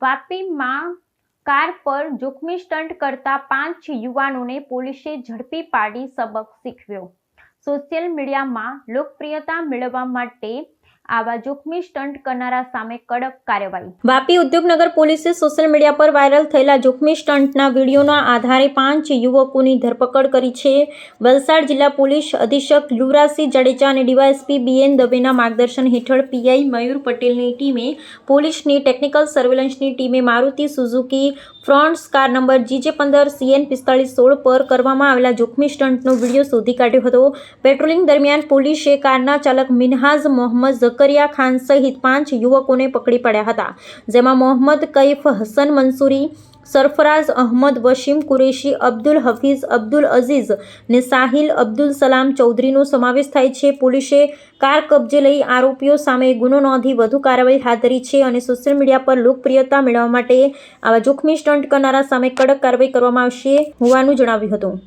વાપીમાં car પર જોખમી stunt કરતા પાંચ યુવાનોને પોલીસે ઝડપી પાડી સબક શીખવ્યો સોશિયલ મીડિયામાં લોકપ્રિયતા મેળવવા માટે આવા જોખમી સ્ટન્ટ કરનારા સામે કડક કાર્યવાહી. વાપી ઉદ્યોગનગર પોલીસે સોશિયલ મીડિયા પર વાયરલ થયેલા જોખમી સ્ટન્ટના વિડીયોના આધારે પાંચ યુવકોની ધરપકડ કરી છે. વલસાડ જિલ્લા પોલીસ અધિક્ષક યુવરાજસિંહ જાડેજા અને ડીવાયએસપી બીએન દવેના માર્ગદર્શન હેઠળ પીઆઈ મયુર પટેલની ટીમે પોલીસની ટેકનિકલ સર્વેલન્સની ટીમે Maruti Suzuki Fronx car number GJ પંદર સીએન પિસ્તાળીસ સોળ પર કરવામાં આવેલા જોખમી સ્ટન્ટનો વીડિયો શોધી કાઢ્યો હતો. પેટ્રોલિંગ દરમિયાન પોલીસે કારના ચાલક મિનહાઝ મોહમ્મદ ઝકરિયા ખાન સહિત પાંચ યુવકોને પકડી પાડ્યા હતા, જેમાં મોહમ્મદ કૈફ, હસન મંસૂરી સરફરાઝ અહમદ, વશીમ કુરેશી, અબ્દુલ હફીઝ, અબ્દુલ અઝીઝ ને સાહિલ અબ્દુલ સલામ ચૌધરીનો સમાવેશ થાય છે. પોલીસે કાર કબજે લઈ આરોપીઓ સામે ગુનો નોંધી વધુ કાર્યવાહી હાથ ધરી છે અને સોશિયલ મીડિયા પર લોકપ્રિયતા મેળવવા માટે આવા જોખમી સ્ટન્ટ કરનારા સામે કડક કાર્યવાહી કરવામાં આવશે હોવાનું જણાવ્યું હતું.